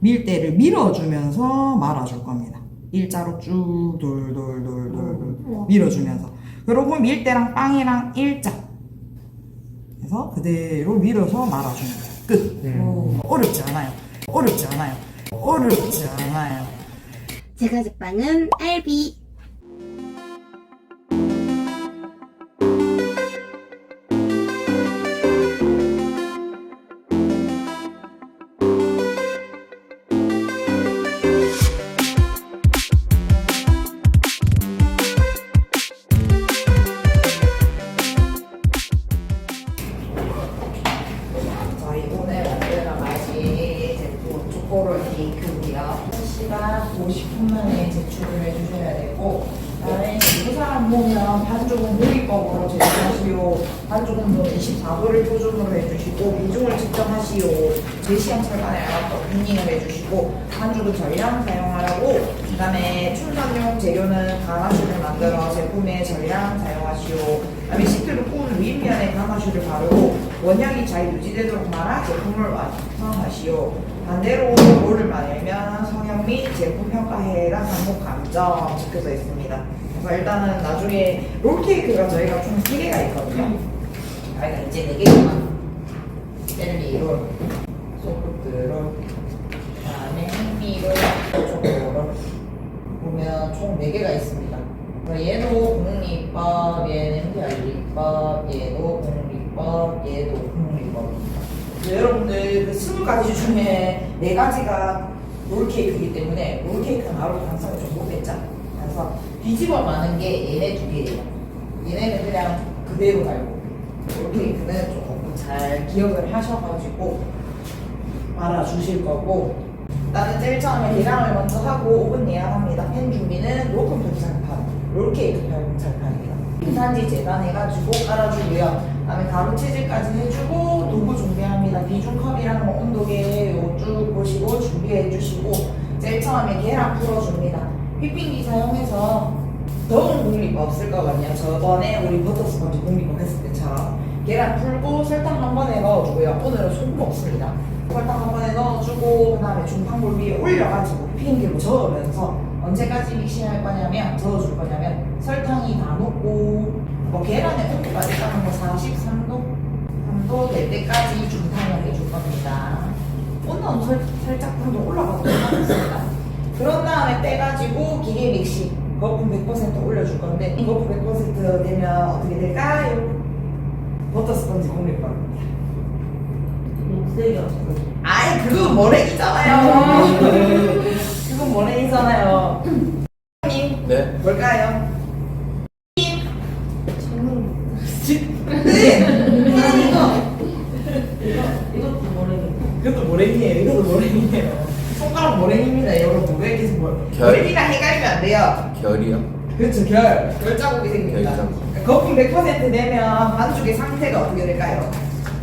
밀대를 밀어주면서 말아줄 겁니다. 일자로 쭉 돌돌돌돌돌 밀어주면서 그리고 밀대랑 빵이랑 일자 해서 그대로 밀어서 말아줍니다. 끝. 어렵지 않아요. 어렵지 않아요. 어렵지 않아요. 제가 제빵은 알비. 초코롤 케이크고요. 1시간 50분 만에 제출을 해주셔야 되고 그다음에 두 사람 보면 반죽은 요리법으로 제출하시오. 반죽 온도는 24도를 표준으로 해주시고 비중을 측정하시오. 제시형 철판에 알아서 빙링을 해주시고 반죽은 전량 사용하라고 그 다음에 충전용 재료는 가마슈를 만들어 제품에 전량 사용하시오. 그다음에 시트를 구운 윗면에 가마슈를 바르고 원형이 잘 유지되도록 말아 제품을 완성하시오. 반대로 롤을 만들면 성형 및 제품 평가해라 항목 감점 적혀져 있습니다. 그래서 일단은 나중에 롤케이크가 저희가 총 3개가 있거든요. 저희가 이제 4개구나. 젤리 롤, 소프트 롤, 그다음에 햄미 롤, 초코 롤. 보면 총 4개가 있습니다. 얘도 공리법, 얘는 별리법, 얘도 공리법, 얘도 공리법입니다. 여러분들 그 20가지 중에 4가지가 롤케이크이기 때문에 롤케이크는 바로 완성이 좀 못됐죠. 그래서 뒤집어 마는 게 얘네 두 개예요. 얘네는 그냥 그대로 말고 롤케이크는 조금 잘 기억을 하셔가지고 말아주실 거고 나는 제일 처음에 계량을 먼저 하고 오븐 예약합니다. 팬 준비는 높은 분살판, 롤케이크 분살판입니다. 인산지 재단해가지고 깔아주고요. 그다음에 가루 체질까지 해주고 도구 준비합니다. 비중컵이랑 뭐 온도계 요쭉 보시고 준비해 주시고 제일 처음에 계란 풀어줍니다. 휘핑기 사용해서 더운 공리법 쓸 거거든요. 저번에 우리 버터 스펀지 공리법 했을 때처럼 계란 풀고 설탕 한 번에 넣어주고요. 오늘은 소금 없습니다. 설탕 한 번에 넣어주고 그다음에 중탕물 위에 올려가지고 휘핑기로 저으면서 언제까지 믹싱할 거냐면 저어줄 거냐면 설탕이 다 녹고 뭐 계란의 온도까지 따는 거 43도 3도 될 때까지 중탕을 해줄 겁니다. 온도는 설, 살짝 정도 올라가도 괜찮습니다. 그런 다음에 빼가지고 기계 믹싱 거품 100% 올려줄 건데 이 거품 100% 되면 어떻게 될까요? 버터 스펀지 공립법입니다. 아이 그건 머랭이잖아요. 그건 머랭이잖아요. 님 네. 뭘까요? 님 네. 이것도 모르겠네. 이것도 모랭이에요. 이것도 모랭이에요. 손가락 모랭입니다, 여러분. 왜 이렇게 모- 결. 모랭이랑 헷갈리면 안 돼요. 결이요? 그렇죠, 결. 결 자국이 생깁니다. 결 거품 100% 되면 반죽의 상태가 어떻게 될까요?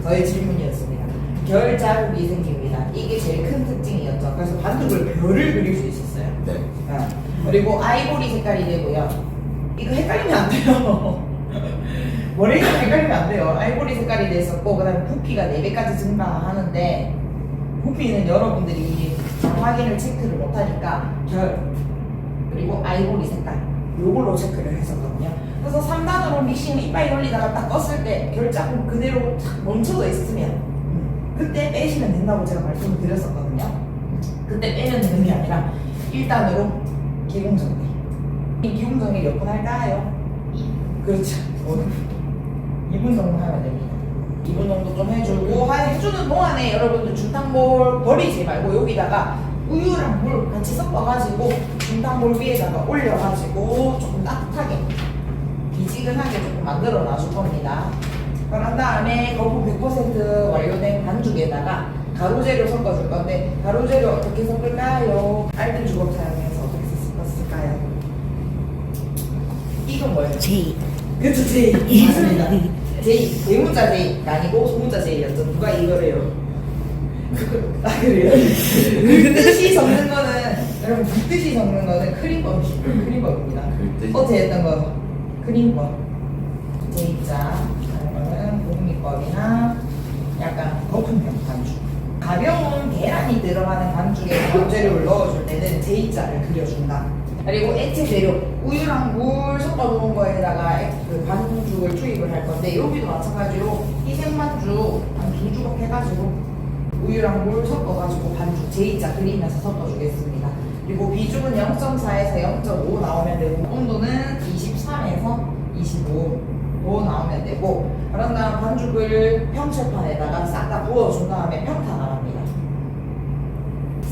저의 질문이었습니다. 결 자국이 생깁니다. 이게 제일 큰 특징이었죠. 그래서 반죽을 별을 그릴 수 있었어요. 네. 아, 그리고 아이보리 색깔이 되고요. 이거 헷갈리면 안 돼요. 머리가 헷갈리면 안 돼요. 아이보리 색깔이 됐었고, 그 다음에 부피가 4배까지 증가하는데, 부피는 여러분들이 확인을 체크를 못하니까, 결, 그리고 아이보리 색깔, 요걸로 체크를 했었거든요. 그래서 3단으로 믹싱 이빨 올리다가 딱 껐을 때, 결자국 그대로 탁 멈춰져 있으면, 음, 그때 빼시면 된다고 제가 말씀을 드렸었거든요. 그때 빼면 되는 게 아니라, 1단으로 기공정리. 이 기공정리 몇 분 할까요? 그렇죠. 2분 정도 하면 됩니다. 2분 정도 좀 해주고 하- 해주는 동안에 여러분들 중탕볼 버리지 말고 여기다가 우유랑 물 같이 섞어가지고 중탕볼 위에다가 올려가지고 조금 따뜻하게 미지근하게 조금 만들어 놔줄 겁니다. 그런 다음에 거품 100% 완료된 반죽에다가 가루재료 섞어줄 건데 가루재료 어떻게 섞을까요? 알뜰 주걱 사용해서 어떻게 섞었을까요? 이건 뭐예요? J. 그쵸 J 맞습니다 J 대문자 J가 아니고 소문자 J였죠 누가 이거래요? 그- 아 그래요? 그 뜻이 적는 거는 여러분 그 뜻이 적는 거는 크림법 크림법입니다. 그 어제 했던 거. 크림법. J자. 하는 거는 공미법이나 약간 거품형 반죽 가벼운 계란이 들어가는 반죽에 가루재료를 넣어줄 때는 J자를 그려준다. 그리고 액체 재료 우유랑 물 섞어 놓은 거에다가 액- 그 반죽을 투입을 할 건데 여기도 마찬가지로 희생반죽 한 두 주먹 해가지고 우유랑 물 섞어가지고 반죽 J자 그리면서 섞어주겠습니다. 그리고 비중은 0.4에서 0.5 나오면 되고 온도는 23에서 25도 나오면 되고 그런 다음 반죽을 평철판에다가 싹 다 부어준 다음에 나갑니다.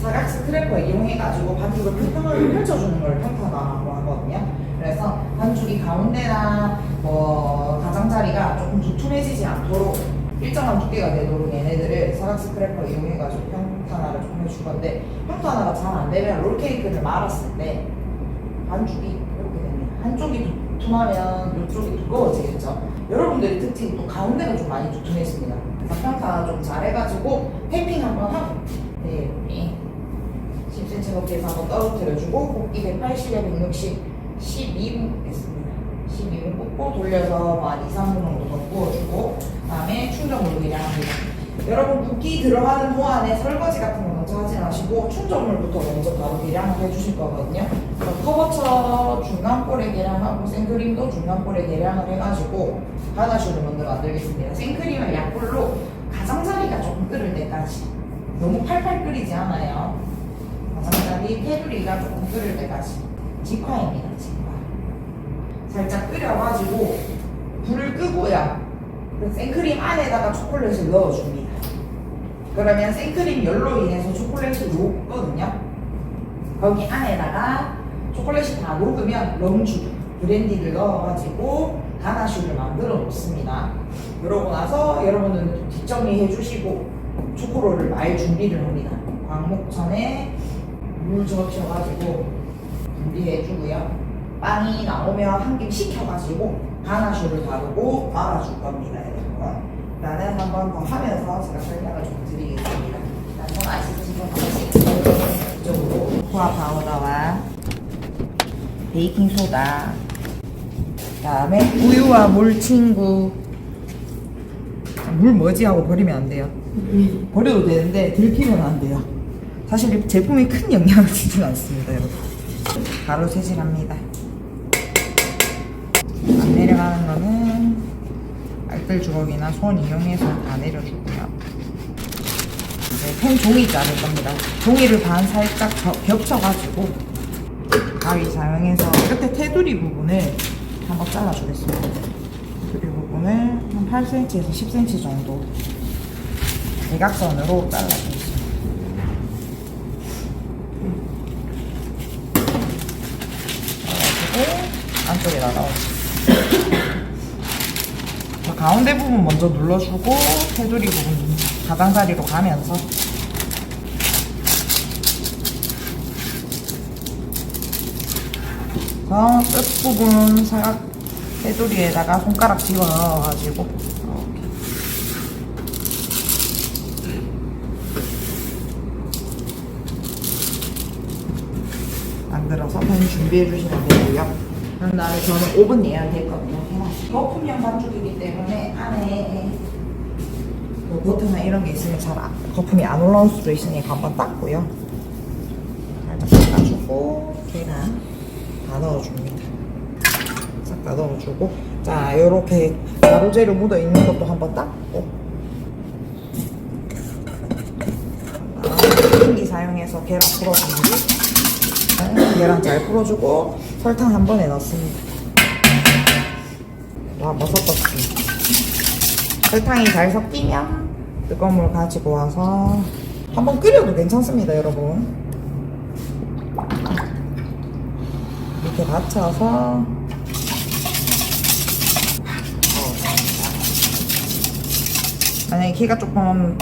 사각 스크래퍼 이용해가지고 반죽을 평평하게 펼쳐주는 걸 평타라고 하거든요. 그래서 반죽이 가운데나 뭐 가장자리가 조금 두툼해지지 않도록 일정한 두께가 되도록 얘네들을 사각 스크래퍼 이용해가지고 평탄화를 좀 해줄 건데 평탄화가 잘 안 되면 롤케이크를 말았을 때 반죽이 이렇게 됩니다. 한쪽이 두툼하면 이쪽이 두꺼워지겠죠. 여러분들의 특징이 또 가운데가 좀 많이 두툼해집니다. 그래서 평탄화 좀 잘해가지고 탭핑 한번 하고 네, 10cm 높이에서 한번 떨어뜨려주고 곱기 180에 160, 12분 했습니다. 12분 꽂고 돌려서 뭐한 2, 3분 정도 더 구워주고 그 다음에 충전물로 계량합니다. 여러분 붓기 들어가는 동안에 설거지 같은 거 먼저 하지 마시고 충전물부터 먼저 바로 계량을 해주실 거거든요. 커버처 중간볼에 계량하고 생크림도 중간볼에 계량을 해가지고 하나씩을 먼저 만들겠습니다. 생크림을 약불로 가장자리가 조금 끓을 때까지 너무 팔팔 끓이지 않아요. 가장자리 테두리가 조금 때까지 직화입니다. 직화. 살짝 끓여가지고 불을 끄고요. 그 생크림 안에다가 초콜릿을 넣어줍니다. 그러면 생크림 열로 인해서 초콜릿이 녹거든요. 거기 안에다가 초콜릿이 다 녹으면 럼주, 브랜디를 넣어가지고 가나슈를 만들어 놓습니다. 그러고 나서 여러분은 뒷정리 해 주시고 초코롤을 말 준비를 합니다. 광목천에 물 적셔가지고 준비해 주고요. 빵이 나오면 한 김 식혀가지고 가나슈를 다루고 말아줄 겁니다, 여러분. 나는 한 번 더 하면서 제가 설명을 좀 드리겠습니다. 손 아시는 분 하나씩 이쪽으로 코아 파우더와 베이킹 소다, 그다음에 우유와 물 친구. 물 뭐지 하고 버리면 안 돼요. 버려도 되는데 들키면 안 돼요. 사실 이 제품이 큰 영향을 주진 않습니다, 여러분. 바로 세질합니다. 안 내려가는 거는 알뜰 주걱이나 손 이용해서 다 내려주고요. 이제 펜 종이 자를 겁니다. 종이를 반 살짝 겹- 겹쳐가지고 가위 사용해서 이렇게 테두리 부분을 한번 잘라주겠습니다. 테두리 부분을 한 8cm에서 10cm 정도 대각선으로 잘라주겠습니다. 넣어주세요. 자, 가운데 부분 먼저 눌러주고 테두리 부분 가장자리로 가면서 자, 끝부분 사각 테두리에다가 손가락 집어넣어가지고 만들어서 펜 준비해 주시면 되고요. 그런 다음에 저는 오븐 예약했거든요. 거품형 반죽이기 때문에 안에 뭐 버터나 이런 게 있으면 잘 안- 거품이 안 올라올 수도 있으니까 한번 닦고요. 살짝 닦아주고 계란 다 넣어줍니다. 싹 다 넣어주고 자 요렇게 가루재료 묻어 있는 것도 한번 닦고 기 사용해서 계란 풀어줍니다. 네, 계란 잘 풀어주고 설탕 한 번에 넣습니다. 와, 섞었습니다. 설탕이 잘 섞이면 뜨거운 물 가지고 와서 한번 끓여도 괜찮습니다, 여러분. 이렇게 받쳐서 만약에 키가 조금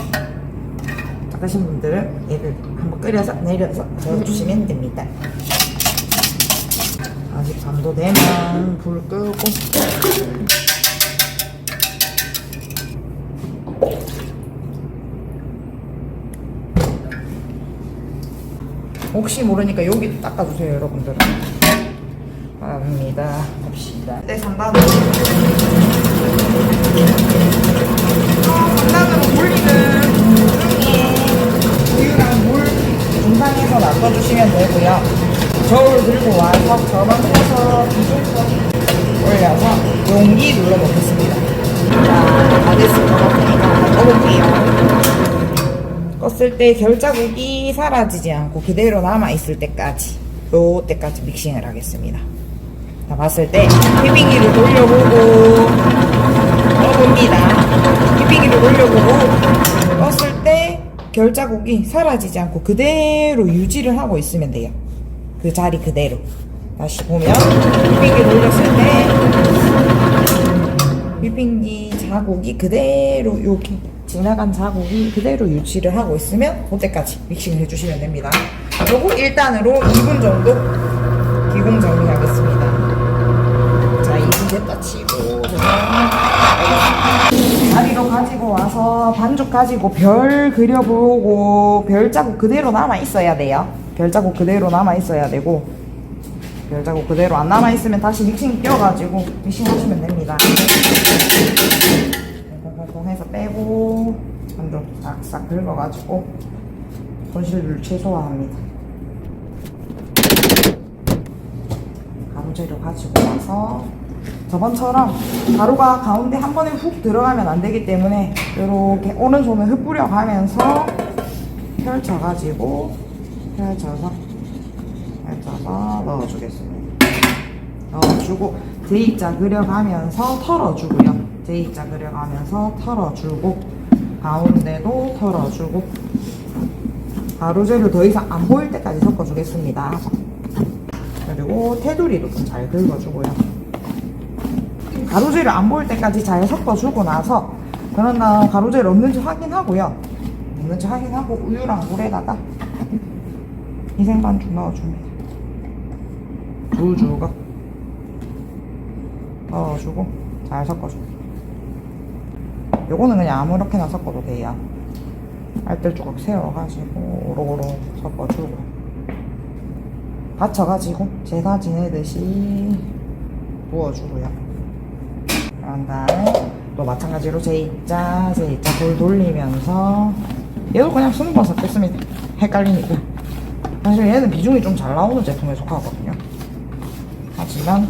작으신 분들은 얘를 한번 끓여서 내려서 저어주시면 됩니다. 43도 되면 불 끄고. 혹시 모르니까 여기도 닦아주세요 여러분들. 바랍니다. 봅시다. 네 3단으로. 3단으로 돌리는 중에 상에서 놔둬주시면 되고요. 저울 들고 와서 저만 펴서 비중서 올려서 용기 눌러놓겠습니다. 자, 다 됐을 것 같으니까 넣어볼게요. 껐을 때 결자국이 사라지지 않고 그대로 남아있을 때까지 요 때까지 믹싱을 하겠습니다. 자, 봤을 때 휘핑기를 돌려보고 넣어봅니다. 휘핑기를 돌려보고 껐을 때 결자국이 사라지지 않고 그대로 유지를 하고 있으면 돼요. 그 자리 그대로. 다시 보면 휘핑기 돌렸을 때 휘핑기 자국이 그대로 이렇게 지나간 자국이 그대로 유지를 하고 있으면 그때까지 믹싱을 해주시면 됩니다. 그리고 1단으로 2분 정도 기공 정리하겠습니다. 자, 2분 됐다 치고 다리로 가지고 와서 반죽 가지고 별 그려보고 별 자국 그대로 남아 있어야 돼요. 별 자국 그대로 남아 있어야 되고 별 자국 그대로 안 남아 있으면 다시 믹싱 끼워가지고 믹싱 하시면 됩니다. 콩콩콩 해서 빼고 반죽 싹싹 긁어가지고 손실을 최소화합니다. 가루 재료 가지고 와서 저번처럼 가루가 가운데 한 번에 훅 들어가면 안 되기 때문에 이렇게 오른손을 흩뿌려 가면서 펼쳐가지고 펼쳐서 펼쳐서 넣어주겠습니다. 넣어주고 J자 그려가면서 털어주고요. J자 그려가면서 털어주고 가운데도 털어주고 가루재료 더 이상 안 보일 때까지 섞어주겠습니다. 그리고 테두리도 좀 잘 긁어주고요. 가루재료 안 보일 때까지 잘 섞어주고 나서 그런 다음 가루재료 없는지 확인하고요. 없는지 확인하고 우유랑 물에다가 희생반죽 넣어줍니다. 두 주가 넣어주고 잘 섞어줍니다. 요거는 그냥 아무렇게나 섞어도 돼요. 알뜰 조각 세워가지고 오로오로 섞어주고 받쳐가지고 제사 지내듯이 부어주고요. 그런 다음에 또 마찬가지로 J자, J자 돌 돌리면서 얘도 그냥 번 섞겠습니다. 헷갈리니까. 사실 얘는 비중이 좀 잘 나오는 제품에 속하거든요. 하지만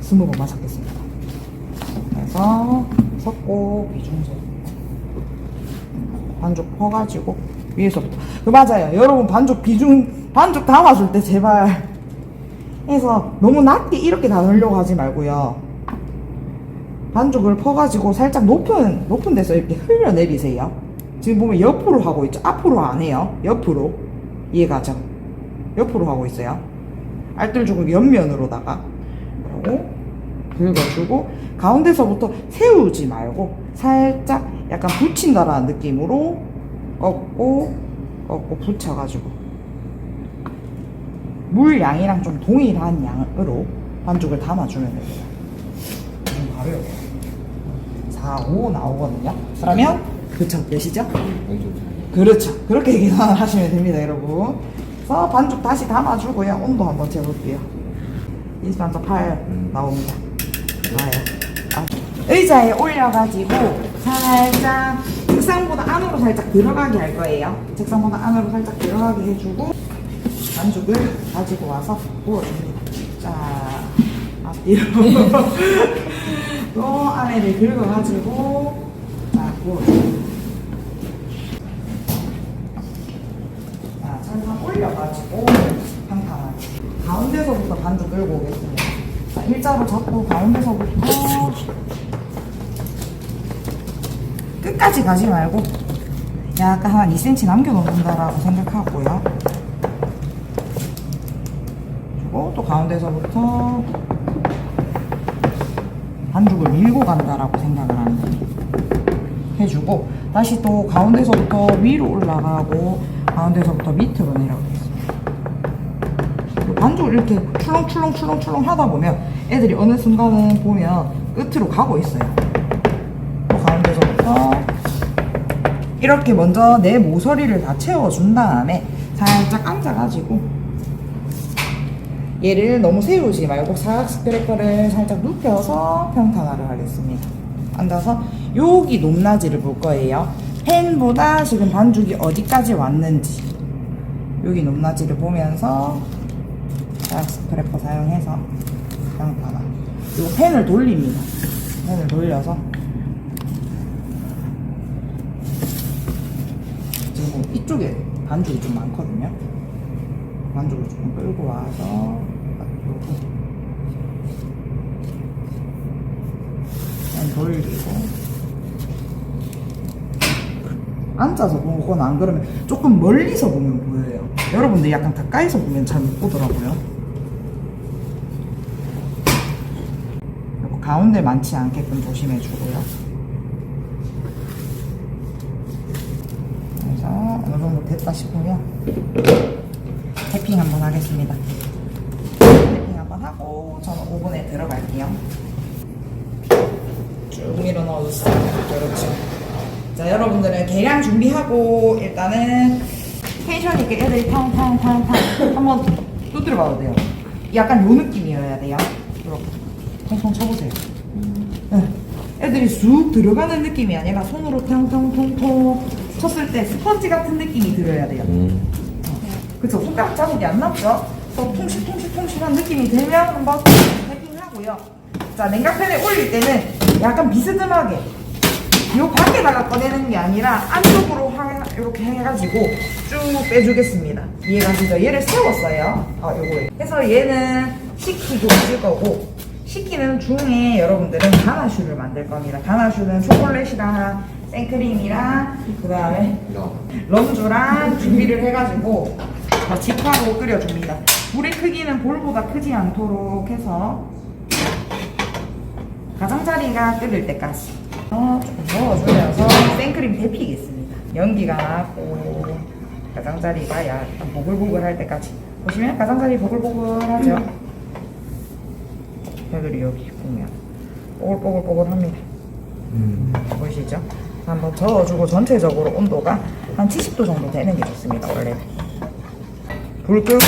스무 번만 섞겠습니다. 그래서 섞고 비중 재고 반죽 퍼가지고 위에서부터. 그 맞아요. 여러분 반죽 비중 반죽 담았을 때 제발 해서 너무 낮게 이렇게 다 넣으려고 하지 말고요. 반죽을 퍼가지고 살짝 높은 높은 데서 이렇게 흘려내리세요. 지금 보면 옆으로 하고 있죠. 앞으로 안 해요. 옆으로 이해가죠 옆으로 하고 있어요 알뜰죽을 옆면으로다가 그리고 긁어주고 가운데서부터 세우지 말고 살짝 약간 붙인다라는 느낌으로 꺾고 꺾고 붙여가지고 물 양이랑 좀 동일한 양으로 반죽을 담아주면 됩니다. 좀 바로요. 4, 5 나오거든요. 그러면 그쵸 몇이죠? 그렇죠. 그렇게 계산을 하시면 됩니다, 여러분. 그래서 반죽 다시 담아주고요. 온도 한번 재볼게요. 23.8 나옵니다. 나요. 아, 의자에 올려가지고 살짝 책상보다 안으로 살짝 들어가게 할 거예요. 책상보다 안으로 살짝 들어가게 해주고 반죽을 가지고 와서 부어줍니다. 자, 앞뒤로 또 안에를 긁어가지고 자 부어줍니다. 자, 설탕 올려가지고 평탄하게 가운데서부터 반죽 끌고 오겠습니다. 자, 일자로 잡고 가운데서부터 끝까지 가지 말고 약간 한 2cm 남겨놓는다라고 생각하고요. 그리고 또 가운데서부터 반죽을 밀고 간다라고 생각을 하는. 해주고 다시 또 가운데서부터 위로 올라가고 가운데서부터 밑으로 내려오겠습니다. 반죽을 이렇게 출렁출렁 출렁출렁 하다 보면 애들이 어느 순간은 보면 끝으로 가고 있어요. 또 가운데서부터 이렇게 먼저 내 모서리를 다 채워준 다음에 살짝 앉아가지고 얘를 너무 세우지 말고 사각 크래커를 살짝 눕혀서 평탄화를 하겠습니다. 앉아서 여기 높낮이를 볼 거예요. 팬보다 지금 반죽이 어디까지 왔는지 여기 높낮이를 보면서 자, 스크래퍼 사용해서 양파나 요 팬을 돌립니다. 팬을 돌려서 지금 뭐 이쪽에 반죽이 좀 많거든요. 반죽을 조금 끌고 와서 돌리고 앉아서 보거나 안 그러면 조금 멀리서 보면 보여요. 여러분들 약간 가까이서 보면 잘 못 보더라고요. 그리고 가운데 많지 않게끔 조심해 주고요. 그래서 어느 정도 됐다 싶으면 태핑 한번 하겠습니다. 태핑 한번 하고 저는 오븐에 들어갈게요. 쭉 밀어 넣어주세요. 그렇죠. 자, 여러분들은 계량 준비하고 일단은 텐션 있게 애들이 탕탕탕탕 한번 두드려 봐도 돼요. 약간 요 느낌이어야 돼요. 이렇게 통통 쳐보세요. 네. 애들이 쑥 들어가는 느낌이 아니라 손으로 탕탕통통 쳤을 때 스펀지 같은 느낌이 들어야 돼요. 그쵸? 손가락 자국이 안 남죠? 또 통실통실통실한 느낌이 들면 한번 패킹하고요. 자, 냉각팬에 올릴 때는 약간 비스듬하게 요 밖에다가 꺼내는 게 아니라 안쪽으로 하, 이렇게 해가지고 쭉 빼주겠습니다. 이해가시죠? 얘를 세웠어요. 아, 요거에. 그래서 얘는 식히고 있을 거고 식히는 중에 여러분들은 가나슈를 만들 겁니다. 가나슈는 초콜릿이랑 생크림이랑 그 다음에 럼주랑 준비를 해가지고 다 직화로 끓여줍니다. 물의 크기는 볼보다 크지 않도록 해서 가장자리가 끓을 때까지 어, 조금 넣어주면서 생크림 데피겠습니다. 연기가 나고 가장자리가 약간 보글보글 할 때까지 보시면 가장자리 보글보글하죠? 애들이 여기 보면 뽀글뽀글뽀글합니다. 보이시죠? 한번 저어주고 전체적으로 온도가 한 70도 정도 되는 게 좋습니다. 원래 불 끄고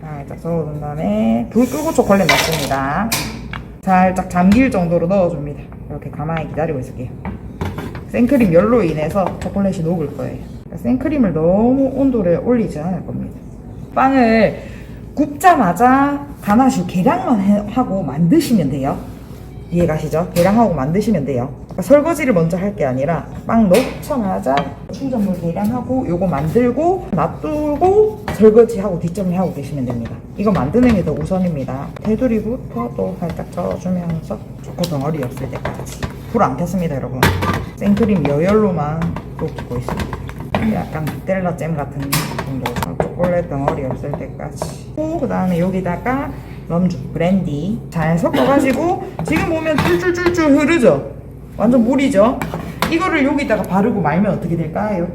살짝 저어준 다음에 불 끄고 초콜릿 넣습니다. 살짝 잠길 정도로 넣어줍니다. 이렇게 가만히 기다리고 있을게요. 생크림 열로 인해서 초콜릿이 녹을 거예요. 생크림을 너무 온도를 올리지 않을 겁니다. 빵을 굽자마자 가나슈 계량만 해- 하고 만드시면 돼요. 이해가시죠? 계량하고 만드시면 돼요. 그러니까 설거지를 먼저 할 게 아니라 빵 넣자마자 충전물 계량하고 요거 만들고 놔두고 설거지하고 뒷정리하고 계시면 됩니다. 이거 만드는 게 더 우선입니다. 테두리부터 또 살짝 저어주면서 초코 덩어리 없을 때까지 불 안 켰습니다 여러분. 생크림 여열로만 녹이고 있습니다. 약간 텔라 잼 같은 정도 초콜릿 덩어리 없을 때까지 그 다음에 여기다가 럼주 브랜디 잘 섞어가지고 지금 보면 줄줄줄줄 흐르죠 완전 물이죠 이거를 여기다가 바르고 말면 어떻게 될까요?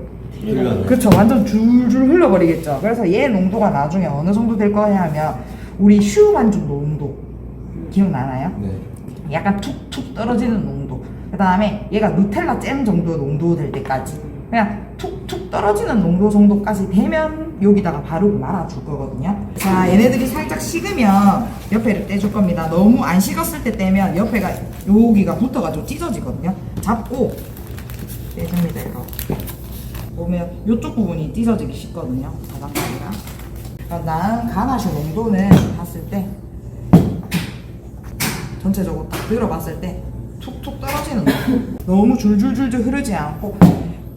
그쵸 완전 줄줄 흘러버리겠죠 그래서 얘 농도가 나중에 어느 정도 될 거냐 하면 우리 슈 반죽 농도 기억나나요? 네. 약간 툭툭 떨어지는 농도. 그 다음에 얘가 누텔라 잼 정도 농도 될 때까지. 그냥 툭툭 떨어지는 농도 정도까지 되면 여기다가 바르고 말아줄 거거든요. 자, 얘네들이 살짝 식으면 옆에를 떼줄 겁니다. 너무 안 식었을 때 떼면 옆에가 여기가 붙어가지고 찢어지거든요. 잡고 떼줍니다, 이렇게. 보면 이쪽 부분이 찢어지기 쉽거든요. 그러니까 나는 가나슈 농도는 봤을 때 전체적으로 딱 들어봤을 때 툭툭 떨어지는 느낌. 너무 줄줄줄줄 흐르지 않고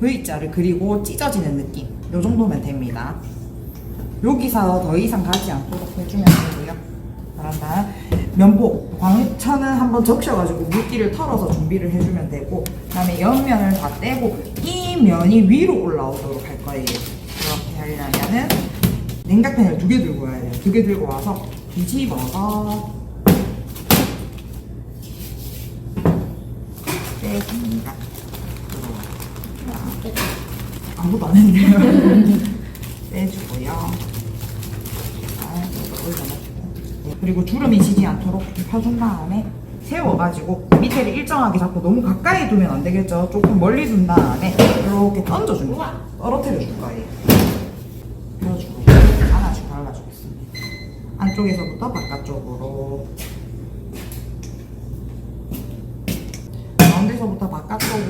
V자를 그리고 찢어지는 느낌. 요 정도면 됩니다. 여기서 더 이상 가지 않도록 해주면 되고요. 그런다 면보 광천은 한번 적셔가지고 물기를 털어서 준비를 해주면 되고 그 다음에 옆면을 다 떼고 이 면이 위로 올라오도록 할 거예요. 그렇게 하려면은 냉각팬을 두 개 들고 와야 돼요. 두 개 들고 와서 뒤집어서 빼줍니다. 아무것도 안 했네요. 빼주고요. 올려놓고. 네, 그리고 주름이 지지 않도록 좀 펴준 다음에 세워가지고 밑에를 일정하게 잡고 너무 가까이 두면 안 되겠죠. 조금 멀리 둔 다음에 이렇게 던져줍니다. 떨어뜨려 줄 거예요. 펴주고 하나씩 발라주겠습니다. 안쪽에서부터 바깥쪽으로 가운데서부터 바깥쪽으로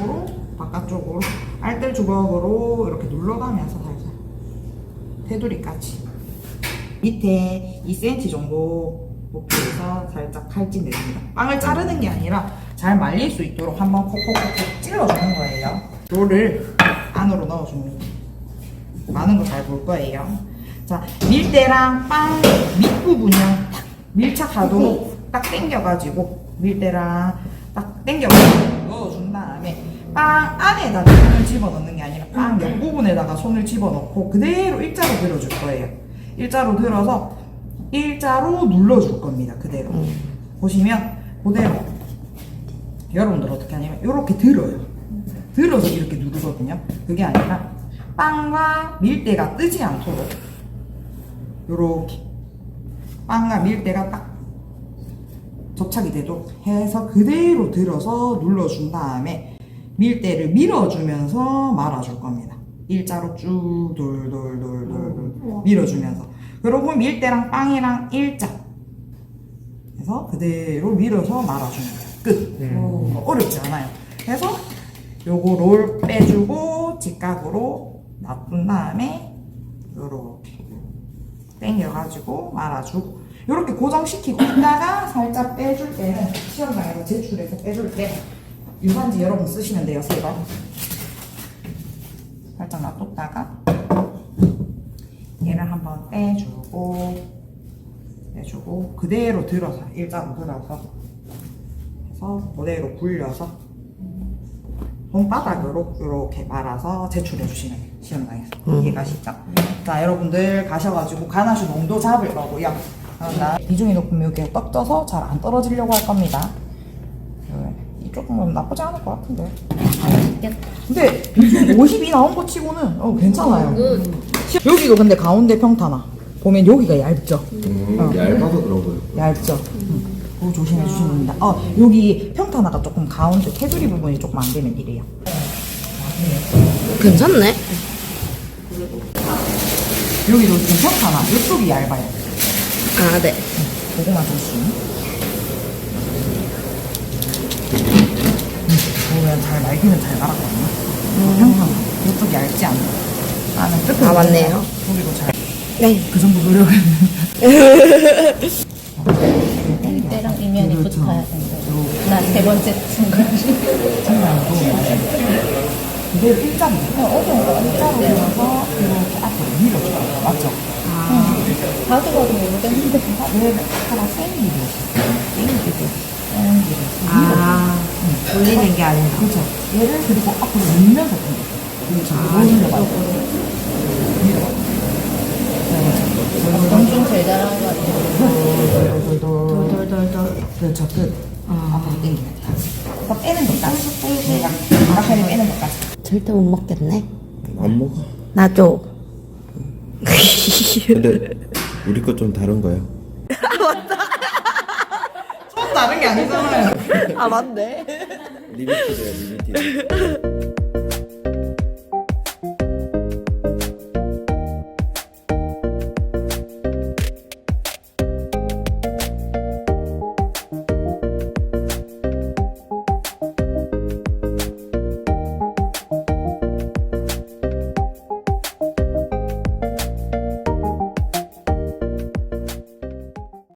바깥쪽으로 알뜰 주걱으로 이렇게 눌러가면서 살살 테두리까지 밑에 2cm 정도 높이에서 살짝 칼집 내줍니다. 빵을 자르는 게 아니라 잘 말릴 수 있도록 한번 콕콕콕콕 찔러주는 거예요. 롤을 안으로 넣어줍니다. 많은 거 잘 볼 거예요. 자, 밀대랑 빵 밑부분이랑 딱 밀착하도록 딱 당겨가지고 밀대랑 딱 당겨가지고 넣어준 다음에 빵 안에다가 손을 집어넣는 게 아니라 빵 옆부분에다가 손을 집어넣고 그대로 일자로 들어줄 거예요. 일자로 들어서 일자로 눌러줄 겁니다. 그대로. 보시면 그대로 여러분들 어떻게 하냐면 이렇게 들어요. 들어서 이렇게 누르거든요. 그게 아니라 빵과 밀대가 뜨지 않도록 요렇게 빵과 밀대가 딱 접착이 되도록 해서 그대로 들어서 눌러준 다음에 밀대를 밀어주면서 말아줄 겁니다. 일자로 쭉 돌돌돌돌돌 밀어주면서 그리고 밀대랑 빵이랑 일자 해서 그대로 밀어서 말아주는 거예요. 끝. 어, 어렵지 않아요. 해서 요거 롤 빼주고 직각으로 놔둔 다음에 요렇게 당겨가지고 말아주고 요렇게 고정시키고 있다가 살짝 빼줄 때는 시험장에서 제출해서 빼줄 때 유산지 여러분 쓰시면 돼요 세 번. 살짝 놔뒀다가 얘를 한번 빼주고 빼주고 그대로 들어서 일자로 들어서. 해서 그대로 굴려서 손바닥으로 이렇게 말아서 제출해 주시면 돼요 시험장에서. 이해 가시죠? 자 여러분들 가셔가지고 가나슈 농도 잡을 거고요. 그런 다음 비중이 높으면 이렇게 떡 쪄서 잘 안 떨어지려고 할 겁니다 조금은 나쁘지 않을 것 같은데 근데 비중 50이 나온 거 치고는 어, 괜찮아요 여기도 근데 가운데 평타나 보면 여기가 얇죠 음, 얇아서 그런 거예요. 얇죠. 음. 그거 조심해 주시면 됩니다. 어, 여기 평타나가 조금 가운데 테두리 부분이 조금 안 되면 이래요. 괜찮네. 여기도 지금 평타나 이쪽이 얇아요. 아, 네. 그거만 조심. 음, 보면 잘 말기는 잘 말았거든요. 평타나 이쪽이 얇지 않아요. 나는 끝에 아, 맞네요. 여기도 잘. 네. 그 정도 노력했는데. 때랑 이면이 그렇죠. 붙어야 된다. 나세 번째 너무 많아요. 그대로 일자로, 어려운 거 일자로 들어서 이렇게 앞으로 밀어줘요. 맞죠? 가져가도 모르겠는데. 얘를 하나 땡기듯이 땡기듯이 땡기듯이 아, 돌리는 게 아니라. 그렇죠 얘를 그리고 앞으로 밀면서 땡겨 그렇죠 아, 밀어봐요 밀어봐요 엄청 잘하는 것 같아요. 돌돌돌돌 그렇죠 끝 앞으로 땡기면 더 빼는 것까지 얘가 바닥에 빼는 것까지 절대 못 먹겠네. 안 먹어. 나도. 근데 우리 거 좀 다른 거예요. 좀 다른 게 아니잖아요 아, 맞네. 리미티드야 리미티드.